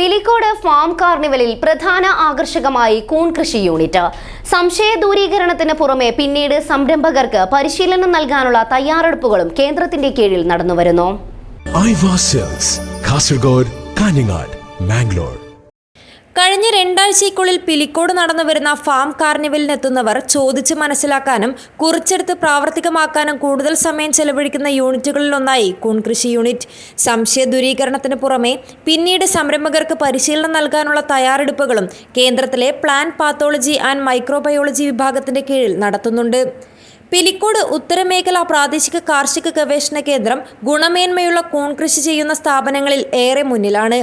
Pilicode farm കാർണിവലിൽ പ്രധാന ആകർഷകമായി കൂൺ കൃഷി യൂണിറ്റ്. സംശയ ദൂരീകരണത്തിന് പുറമെ പിന്നീട് സംരംഭകർക്ക് പരിശീലനം നൽകാനുള്ള തയ്യാറെടുപ്പുകളും കേന്ദ്രത്തിന്റെ കീഴിൽ നടന്നുവരുന്നു. കാസർഗോഡ് കാഞ്ഞങ്ങാട് മാംഗ്ലൂർ. കഴിഞ്ഞ രണ്ടാഴ്ചയ്ക്കുള്ളിൽ പിലിക്കോട് നടന്നു വരുന്ന ഫാം കാർണിവലിനെത്തുന്നവർ ചോദിച്ച് മനസ്സിലാക്കാനും കുറിച്ചെടുത്ത് പ്രാവർത്തികമാക്കാനും കൂടുതൽ സമയം ചെലവഴിക്കുന്ന യൂണിറ്റുകളിലൊന്നായി കൂൺകൃഷി യൂണിറ്റ്. സംശയ ദൂരീകരണത്തിന് പുറമെ പിന്നീട് സംരംഭകർക്ക് പരിശീലനം നൽകാനുള്ള തയ്യാറെടുപ്പുകളും കേന്ദ്രത്തിലെ പ്ലാന്റ് പാത്തോളജി ആൻഡ് മൈക്രോബയോളജി വിഭാഗത്തിന്റെ കീഴിൽ നടത്തുന്നുണ്ട്. പിലിക്കോട് ഉത്തരമേഖല പ്രാദേശിക കാർഷിക ഗവേഷണ കേന്ദ്രം ഗുണമേന്മയുള്ള കൂൺ കൃഷി ചെയ്യുന്ന സ്ഥാപനങ്ങളിൽ ഏറെ മുന്നിലാണ്.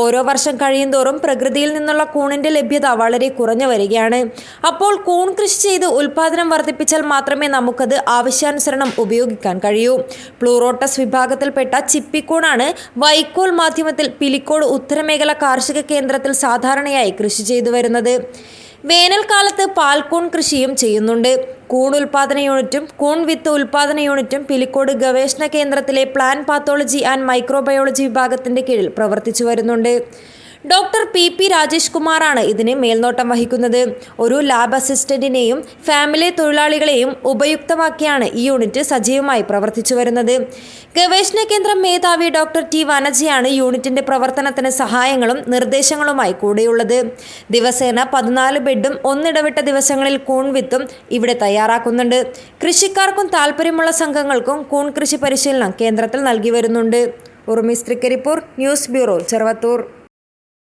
ഓരോ വർഷം കഴിയുന്തോറും പ്രകൃതിയിൽ നിന്നുള്ള കൂണിന്റെ ലഭ്യത വളരെ കുറഞ്ഞു വരികയാണ്. അപ്പോൾ കൂൺ കൃഷി ചെയ്ത് ഉൽപാദനം വർദ്ധിപ്പിച്ചാൽ മാത്രമേ നമുക്കത് ആവശ്യാനുസരണം ഉപയോഗിക്കാൻ കഴിയൂ. പ്ലൂറോട്ടസ് വിഭാഗത്തിൽപ്പെട്ട ചിപ്പിക്കൂണാണ് വൈക്കോൽ മാധ്യമത്തിൽ പിലിക്കോട് ഉത്തരമേഖല കാർഷിക കേന്ദ്രത്തിൽ സാധാരണയായി കൃഷി ചെയ്തു വരുന്നത്. വേനൽക്കാലത്ത് പാൽക്കൂൺ കൃഷിയും ചെയ്യുന്നുണ്ട്. കൂൺ ഉൽപാദന യൂണിറ്റും കൂൺ വിത്ത് ഉൽപാദന യൂണിറ്റും പിലിക്കോട് ഗവേഷണ കേന്ദ്രത്തിലെ പ്ലാൻ പാത്തോളജി ആൻഡ് മൈക്രോബയോളജി വിഭാഗത്തിന്റെ കീഴിൽ പ്രവർത്തിച്ചു വരുന്നുണ്ട്. ഡോക്ടർ പി പി രാജേഷ് കുമാറാണ് ഇതിന് മേൽനോട്ടം വഹിക്കുന്നത്. ഒരു ലാബ് അസിസ്റ്റന്റിനെയും ഫാമിലി തൊഴിലാളികളെയും ഉപയുക്തമാക്കിയാണ് ഈ യൂണിറ്റ് സജീവമായി പ്രവർത്തിച്ചു വരുന്നത്. ഗവേഷണ കേന്ദ്രം മേധാവി ഡോക്ടർ ടി വനജയാണ് യൂണിറ്റിന്റെ പ്രവർത്തനത്തിന് സഹായങ്ങളും നിർദ്ദേശങ്ങളുമായി കൂടെയുള്ളത്. ദിവസേന പതിനാല് ബെഡും ഒന്നിടവിട്ട ദിവസങ്ങളിൽ കൂൺ വിത്തും ഇവിടെ തയ്യാറാക്കുന്നുണ്ട്. കൃഷിക്കാർക്കും താല്പര്യമുള്ള സംഘങ്ങൾക്കും കൂൺ കൃഷി പരിശീലനം കേന്ദ്രത്തിൽ നൽകി വരുന്നുണ്ട്. ഉറുമിസ്ത്രിക്കരിപ്പൂർ ന്യൂസ് ബ്യൂറോ ചെറുവത്തൂർ.